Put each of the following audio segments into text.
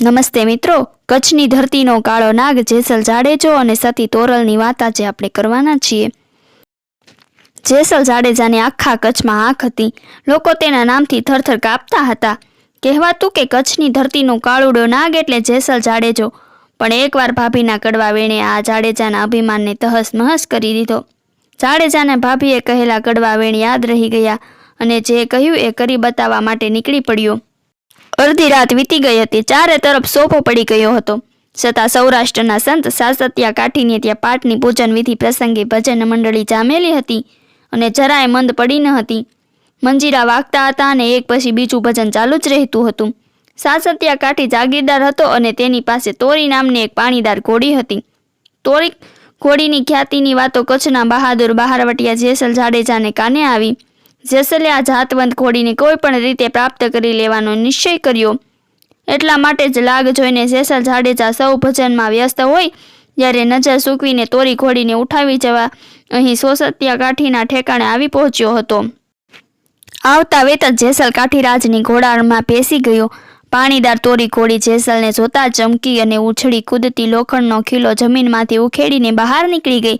નમસ્તે મિત્રો, કચ્છની ધરતીનો કાળો નાગ જેસલ જાડેજો અને સતી તોરલની વાત આજે આપણે કરવાના છીએ. જેસલ જાડેજાની આખા કચ્છમાં આંખ હતી. લોકો તેના નામથી થરથર કાપતા હતા. કહેવાતું કે કચ્છની ધરતીનો કાળુડો નાગ એટલે જેસલ જાડેજો. પણ એકવાર ભાભીના કડવા વેણે આ જાડેજાના અભિમાનને તહસ નહસ કરી દીધો. જાડેજાને ભાભીએ કહેલા કડવા વેણ યાદ રહી ગયા અને જે કહ્યું એ કરી બતાવવા માટે નીકળી પડ્યો. અડધી રાત વીતી ગઈ હતી. ચારે તરફ સોફો પડી ગયો હતો. છતાં સૌરાષ્ટ્રના સંત સાસત્યા કાઠીને ત્યાં પાઠની પૂજન વિધિ પ્રસંગે ભજન મંડળી જામેલી હતી અને જરાય મંદ પડી ન હતી. મંજીરા વાગતા હતા અને એક પછી બીજું ભજન ચાલુ જ રહેતું હતું. સાસત્યા કાઠી જાગીરદાર હતો અને તેની પાસે તોરી નામની એક પાણીદાર ઘોડી હતી. તોરી ઘોડીની ખ્યાતિની વાતો કચ્છના બહાદુર, બહારવટિયા, જેસલ, જાડેજાને કાને આવી? જેસલે આ જાતવંત ઘોડીને કોઈ પણ રીતે પ્રાપ્ત કરી લેવાનો નિશ્ચય કર્યો. એટલા માટે જ લાગ જોઈને જેસલ જાડેજા સૌ ભજનમાં વ્યસ્ત હોય, જ્યારે નજર સૂકવીને તોરી ઘોડીને ઉઠાવી જવા અહીં સોસત્યા કાઠીના ઠેકાણે આવી પહોંચ્યો હતો. આવતા વેત જ જેસલ કાઠીરાજની ઘોડામાં બેસી ગયો. પાણીદાર તોરી ઘોડી જેસલને જોતા ચમકી અને ઉછળી કૂદતી લોખંડનો ખીલો જમીનમાંથી ઉખેડીને બહાર નીકળી ગઈ.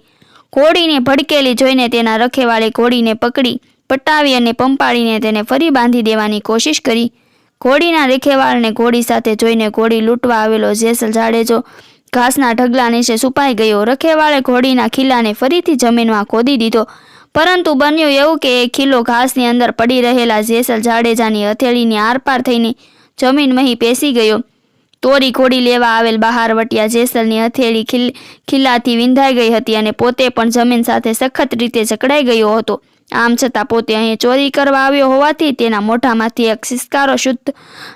ઘોડીને ભડકેલી જોઈને તેના રખેવાળે ઘોડીને પકડી. પટાવી અને પંપાળીને તેને ફરી બાંધી દેવાની કોશિશ કરી. ઘોડીના રેખેવાળને ઘોડી સાથે જોઈને ઘોડી લૂંટવા આવેલો જેસલ જાડેજો ઘાસના ઢગલા નીચે સુપાઈ ગયો. રખેવાળે ઘોડીના ખીલાને ફરીથી જમીનમાં ખોદી દીધો. પરંતુ બન્યું એવું કે એ ખીલો ઘાસની અંદર પડી રહેલા જેસલ જાડેજાની હથેળીની આરપાર થઈને જમીન મહી પેસી ગયો. તોરી ઘોડી લેવા આવેલ બહાર વટિયા જેસલની હથેળી ખીલ, ખીલાથી વિંધાઈ ગઈ હતી અને પોતે પણ જમીન સાથે સખત રીતે જકડાઈ ગયો હતો. આમ છતાં પોતે અહીં ચોરી કરવા આવ્યો હોવાથી તેના મોઢામાંથી એક સિસ્કારો શુદ્ધ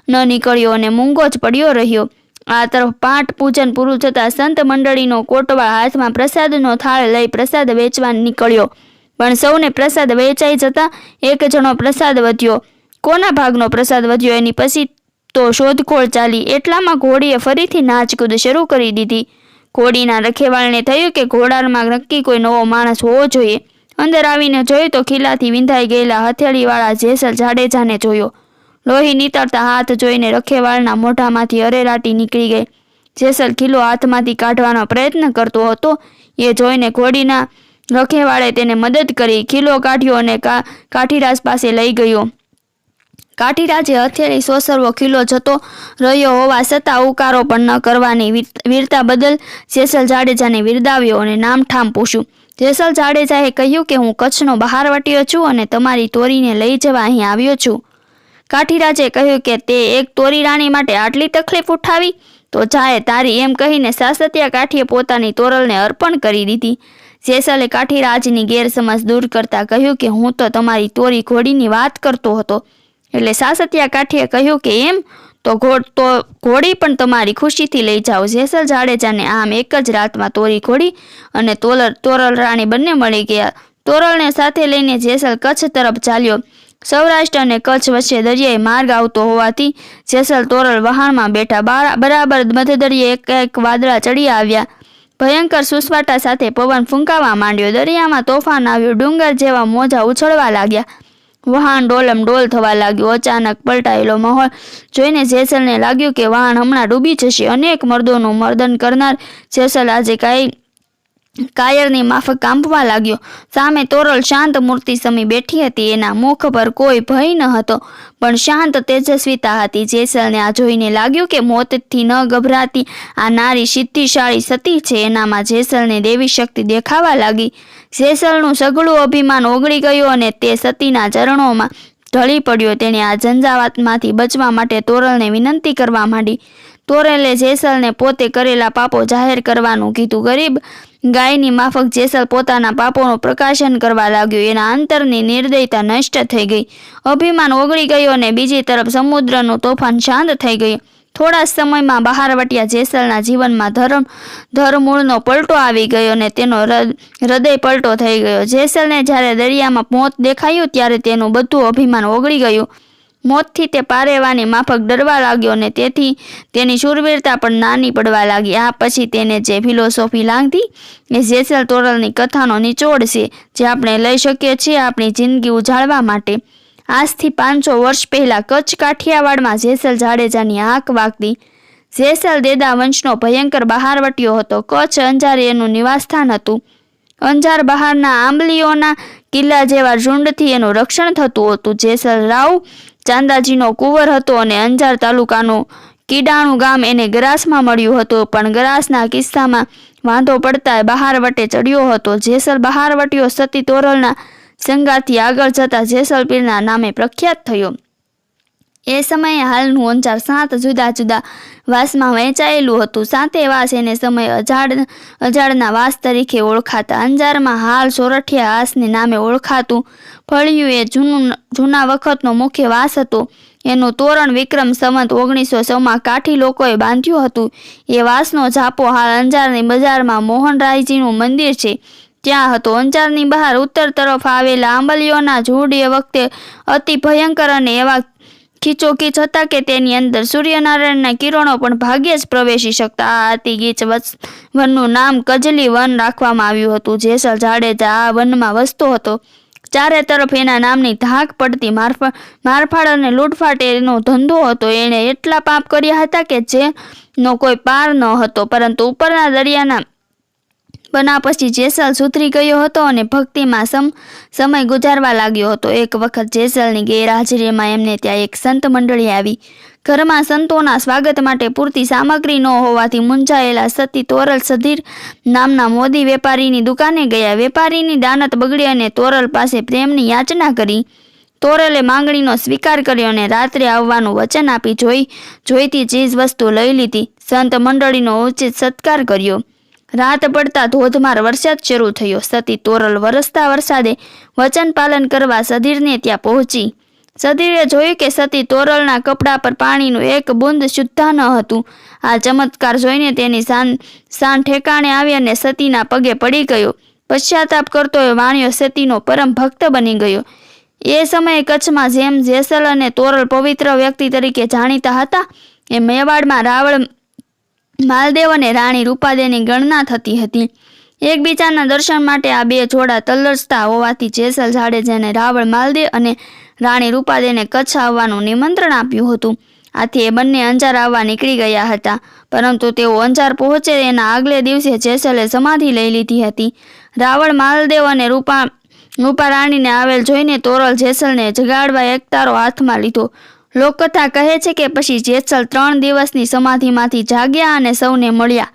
ન નીકળ્યો અને મૂંગો જ પડ્યો રહ્યો. આ તરફ પાઠ પૂજન પૂરું થતાં સંત મંડળીનો કોટવા હાથમાં પ્રસાદનો થાળ લઈ પ્રસાદ વેચવા નીકળ્યો. પણ સૌને પ્રસાદ વેચાઈ જતાં એક જણો પ્રસાદ વધ્યો. કોના ભાગનો પ્રસાદ વધ્યો એની પછી તો શોધખોળ ચાલી. એટલામાં ઘોડીએ ફરીથી નાચકૂદ શરૂ કરી દીધી. ઘોડીના રખેવાળને થયું કે ઘોડામાં નક્કી કોઈ નવો માણસ હોવો જોઈએ. અંદર આવીને જોયું તો ખીલાથી વિંધાઈ ગયેલા હથેળીવાળા જેસલ જાડેજાને જોયો. લોહી નીતરતા હાથ જોઈને રખેવાળના મોઢામાંથી અરેરાટી નીકળી ગઈ. જેસલ ખીલો હાથમાંથી કાઢવાનો પ્રયત્ન કરતો હતો. એ જોઈને ઘોડીના રખેવાળે તેને મદદ કરી ખીલો કાઢ્યો અને કાઠીરાજ પાસે લઈ ગયો. કાઠીરાજે હથેળી સોસરવો ખીલો જતો રહ્યો હોવા છતાં ઉકારો પણ ન કરવાની વીરતા બદલ જેસલ જાડેજાને વિરદાવ્યો અને નામઠામ પૂછ્યું. જેસલ જાડેજાએ કહ્યું કે હું કચ્છનો બહારવટીયો છું અને તમારી તોરીને લઈ જવા અહીં આવ્યો છું. કાઠીરાજે કહ્યું કે તે એક તોરી રાણી માટે આટલી તકલીફ ઉઠાવી, તો જાય તારી એમ કહીને સાસતિયા કાઠીએ પોતાની તોરલને અર્પણ કરી દીધી. જેસલે કાઠીરાજની ગેરસમજ દૂર કરતા કહ્યું કે હું તો તમારી તોરી ઘોડીની વાત કરતો હતો. એટલે સાસતિયા કાઠીએ કહ્યું કે એમ તો ઘોડ તો ઘોડી પણ તમારી ખુશીથી લઈ જાઓ. જેસલ જાડેજાને આમ એક જ રાતમાં તોરી ઘોડી અને તોલર તોરલ રાણી બંને મળી ગયા. તોરલને સાથે લઈને જેસલ કચ્છ તરફ ચાલ્યો. સૌરાષ્ટ્ર અને કચ્છ વચ્ચે દરિયાઈ માર્ગ આવતો હોવાથી જેસલ તોરલ વહાણમાં બેઠા બારા- બરાબર મધદરિયે એક એક વાદળા ચડી આવ્યા. ભયંકર સુસવાટા સાથે પવન ફૂંકાવા માંડ્યો. દરિયામાં તોફાન આવ્યું. ડુંગર જેવા મોજા ઉછળવા લાગ્યા. વહાણ ડોલમ ડોલ થવા લાગ્યું. અચાનક પલટાયેલો માહોલ જોઈને જેસલને લાગ્યું કે વહાણ હમણાં ડૂબી જશે. અનેક મર્દોનું મર્દન કરનાર જેસલ આજે કાંઈ કાયરની માફક કાંપવા લાગ્યો. સામે તોરલ શાંત મૂર્તિ સમી બેઠી હતી. એના મુખ પર કોઈ ભય ન હતો. પણ શાંત તેજસ્વીતા હતી. જેસલને આ જોઈને લાગ્યું કે મોતથી ન ગભરાતી આ નારી સિદ્ધિશાળી સતી છે. એનામાં જેસલને દેવી શક્તિ દેખાવા લાગી. જેસલનું સઘળું અભિમાન ઓગળી ગયું અને તે સતીના ચરણોમાં ઢળી પડ્યો. તેણે આ ઝંઝાવાતમાંથી બચવા માટે તોરલને વિનંતી કરવા માંડી. તોરલે જેસલને પોતે કરેલા પાપો જાહેર કરવાનું કીધું. ગરીબ ગાયની માફક જેસલ પોતાના પાપોનું પ્રકાશન કરવા લાગ્યું. એના અંતરની નિર્દયતા નષ્ટ થઈ ગઈ. અભિમાન ઓગળી ગયો અને બીજી તરફ સમુદ્રનું તોફાન શાંત થઈ ગયું. થોડા સમયમાં બહારવટિયા જેસલના જીવનમાં ધર્મ ધરમૂળનો પલટો આવી ગયો અને તેનો હૃદ- હૃદય પલટો થઈ ગયો. જેસલને જ્યારે દરિયામાં મોત દેખાયું, ત્યારે તેનું બધું અભિમાન ઓગળી ગયું. મોતથી તે પારેવાની માફક ડરવા લાગ્યો અને તેથી તેની શૂરવીરતા પણ નાની પડવા લાગી. આ પછી તેને જે ફિલોસોફી લાગતી એ જેસલ તોરલની કથાનો નિચોડ છે, જે આપણે લઈ શકીએ છીએ આપણી જિંદગી ઉજાળવા માટે. આજથી પાંચસો વર્ષ પહેલાં કચ્છ કાઠિયાવાડમાં જેસલ જાડેજાની આંખ વાગતી. જેસલ દેદા વંશનો ભયંકર બહારવટીયો હતો. કચ્છ અંજાર એનું નિવાસસ્થાન હતું. અંજાર બહારના આંબલીઓના કિલ્લા જેવા ઝુંડથી એનું રક્ષણ થતું હતું. જેસલ રાવ ચાંદાજીનો કુંવર હતો અને અંજાર તાલુકાનું કીડાણું ગામ એને ગ્રાસમાં મળ્યું હતું, પણ ગ્રાસના કિસ્સામાં વાંધો પડતા બહાર વટે ચડ્યો હતો. જેસલ બહારવટીયો સતી તોરલના સંગાથી આગળ જતા જેસલપીરના નામે પ્રખ્યાત થયો. એ સમયે હાલનું અંજાર સાત જુદા જુદા વાસમાં વહેંચાયેલું હતું. સાતે વાસ એને સમયે અજાડ, અજાડના વાસ તરીકે ઓળખાતા. અંજારમાં હાલ સોરઠિયા વાસને નામે ઓળખાતું ફળિયું એ જૂનું, જૂના વખતનો મુખ્ય વાસ હતો. એનું તોરણ વિક્રમ સંવંત ઓગણીસો સોમાં કાઠી લોકોએ બાંધ્યું હતું. એ વાસનો ઝાપો હાલ અંજારની બજારમાં મોહનરાયજીનું મંદિર છે. ત્યાં હતો. અંજારની બહાર ઉત્તર તરફ આવેલા આંબલીઓના ઝૂડ એ વખતે અતિ ભયંકર અને એવા ખીચોખીચ હતા કે તેની અંદર સૂર્યનારાયણના કિરણો પણ ભાગ્યે જ પ્રવેશી શકતા. આ અતિ ગીચ વનનું નામ કજલી વન રાખવામાં આવ્યું હતું. જેસલ જાડેજા આ વનમાં વસતો હતો. ચારે તરફ એના નામની ધાક પડતી મારફા, મારફાડ અને લૂંટફાટ એનો ધંધો હતો. એણે એટલા પાપ કર્યા હતા કે જેનો કોઈ પાર ન હતો. પરંતુ ઉપરના દરિયાના બના પછી જેસલ સુધરી ગયો હતો અને ભક્તિમાં સમ, સમય ગુજારવા લાગ્યો હતો. એક વખત જેસલની ગેરહાજરીમાં એમને ત્યાં એક સંત મંડળી આવી. ઘરમાં સંતોના સ્વાગત માટે પૂરતી સામગ્રી ન હોવાથી મૂંઝાયેલા સતી તોરલ સધીર નામના મોદી વેપારીની દુકાને ગયા. વેપારીની દાનત બગડી અને તોરલ પાસે પ્રેમની યાચના કરી. તોરલે માંગણીનો સ્વીકાર કર્યો અને રાત્રે આવવાનું વચન આપી જોઈ, જોઈતી ચીજ વસ્તુ લઈ લીધી. સંત મંડળીનો ઉચિત સત્કાર કર્યો. રાત પડતા ધોધમાર વરસાદ શરૂ થયો. સતી તોરલ વરસતા વરસાદે વચન પાલન કરવા સધીરને ત્યાં પહોંચી. સધીરે જોયું કે સતી તોરલના કપડા પર પાણીનું એક બુંદ શુદ્ધા ન હતું. આ ચમત્કાર જોઈને તેની શાન શાન ઠેકાણે આવી અને સતીના પગે પડી ગયો. પશ્ચાતાપ કરતો એ વાણિયો સતીનો પરમ ભક્ત બની ગયો. એ સમયે કચ્છમાં જેમ જેસલ અને તોરલ પવિત્ર વ્યક્તિ તરીકે જાણીતા હતા એ મેવાડમાં રાવળ માલદેવ અને રાણી રૂપાદેની ગણના થતી હતી. એકબીજાના દર્શન માટે આ બે જોડા તલસતા હોવાથી જેસલ જાડેજાને રાવળ માલદેવ અને રાણી રૂપાદેને કચ્છ આવવાનું નિમંત્રણ આપ્યું હતું. આથી એ બંને અંજાર આવવા નીકળી ગયા હતા, પરંતુ તેઓ અંજાર પહોંચે એના આગલે દિવસે જેસલે સમાધિ લઈ લીધી હતી. રાવળ માલદેવ અને રૂપા રૂપા રાણીને આવેલ જોઈને તોરલ જેસલને જગાડવા એકતારો હાથમાં લીધો. લોકકથા કહે છે કે પછી જેસલ ત્રણ દિવસની સમાધિમાંથી જાગ્યા અને સૌને મળ્યા.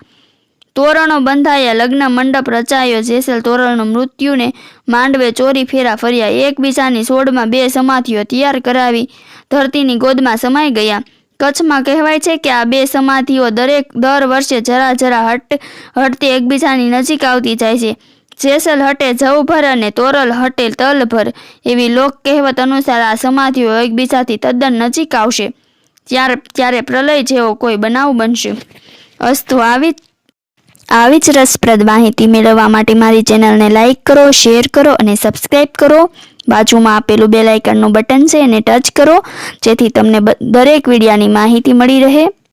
તોરણો બંધાયા, લગ્ન મંડપ રચાયો, જેસલ તોરણનું મૃત્યુને માંડવે ચોરી ફેરા ફર્યા. એકબીજાની સોડમાં બે સમાધિઓ તૈયાર કરાવી ધરતીની ગોદમાં સમાઈ ગયા. કચ્છમાં કહેવાય છે કે આ બે સમાધિઓ દરેક દર વર્ષે જરા જરા હટ હટતી એકબીજાની નજીક આવતી જાય છે. જેસલ હટે જવભર અને તોરલ હટે તલભર એવી લોક કહેવત અનુસાર આ સમાધિઓ એકબીજાથી તદ્દન નજીક આવશે. ત્યારે ત્યારે પ્રલય જેવો કોઈ બનાવ બનશે. અસ્તુ આવી આવી જ રસપ્રદ માહિતી મેળવવા માટે મારી ચેનલને લાઇક કરો, શેર કરો અને સબસ્ક્રાઈબ કરો. બાજુમાં આપેલું બેલાઇકનનું બટન છે એને ટચ કરો, જેથી તમને દરેક વિડીયાની માહિતી મળી રહે.